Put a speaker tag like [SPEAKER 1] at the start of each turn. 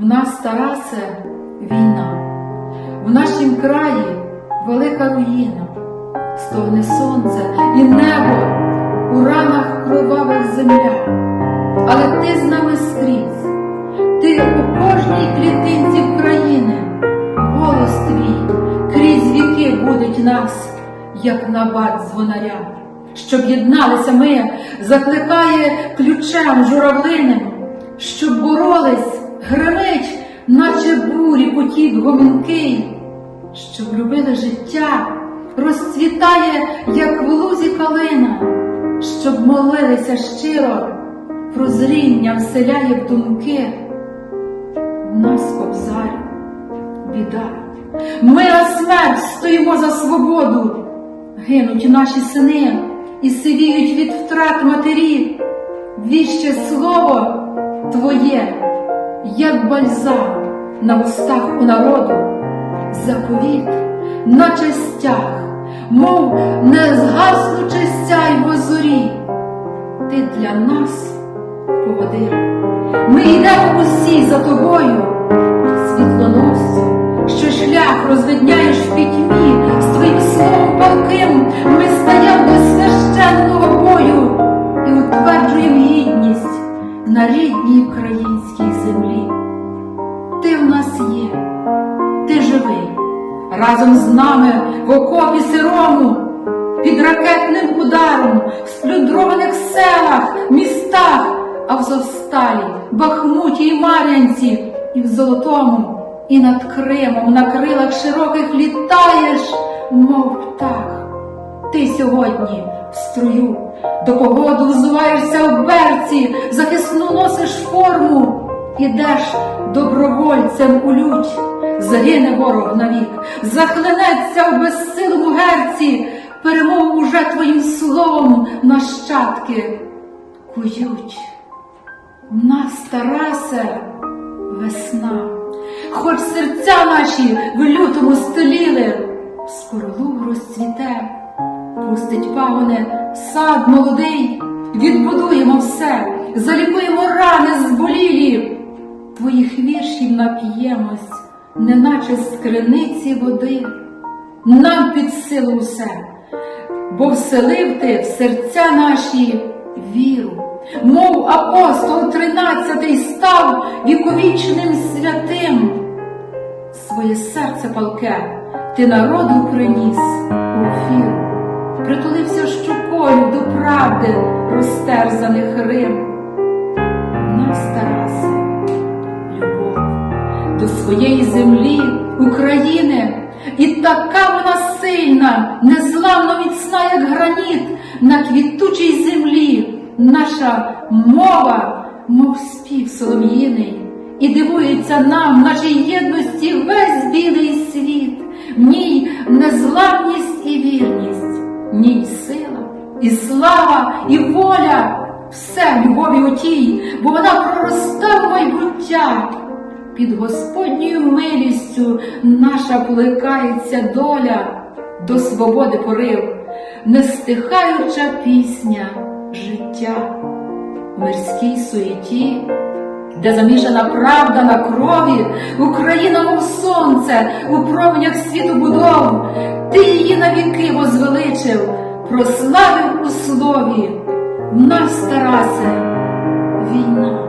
[SPEAKER 1] В нас, Тарасе, війна, в нашім краї велика руїна, стогне сонце і небо у ранах кровавих земля. Але ти з нами скрізь, ти у кожній клітинці України, голос твій крізь віки будуть нас, як набат дзвонаря. Щоб єдналися ми, закликає ключем журавлиним, щоб боролись, гримить, наче бурі потік гомінкий, щоб любили життя, розцвітає, як в лузі калина, щоб молилися щиро, прозріння вселяє в думки. В нас кобзарю, біда. Ми на смерть стоїмо за свободу, гинуть наші сини і сивіють від втрат матері. Віще слово твоє, як бальзам на устах у народу, заповіт, наче стяг, мов не згаснучи сяйво зорі. Ти для нас поводир. Ми йдемо усі за тобою, світлоносцю, що шлях розвидняєш в пітьмі, з твоїм словом палким ми стаємо до священного бою і утверджуємо гідність на рідній українській разом з нами в окопі сирому, під ракетним ударом, в сплюндрованих селах, містах, а Азовсталі, Бахмуті і Мар'янці, і в Золотому, і над Кримом на крилах широких літаєш, мов птах. Ти сьогодні в струю, до погоду взуваєшся в берці, захисну носиш форму, ідеш добровольцем у лють, загине ворог навік, захлинеться в безсилому герці, перемогу уже твоїм словом нащадки кують. В нас, Тарасе, весна, хоч серця наші в лютому стеліли, скоро луг розцвіте, пустить пагоне сад молодий, відбудуємо все, залікуємо рани зболілі, твоїх віршів нап'ємось, неначе з криниці води, нам під силу все, бо вселив ти в серця наші віру, мов апостол тринадцятий став віковічним святим. Своє серце палке ти народу приніс у ефір, притулився щокою до правди розтерзаних Рим. Своєї землі, України, і така вона сильна, незламно міцна, як граніт, на квітучій землі, наша мова, мов спів солом'їний, і дивується нам, нашій єдності весь білий світ, в ній незламність і вірність, в ній сила, і слава, і воля. Все любові отій, бо вона пророста в майбуття. Під Господньою милістю наша плекається доля, до свободи порив, нестихаюча пісня життя в мирській суєті, де замішана правда на крові, Україна, мов сонце, у променях світу будов, ти її навіки возвеличив, прославив у слові. В нас, Тарасе, війна.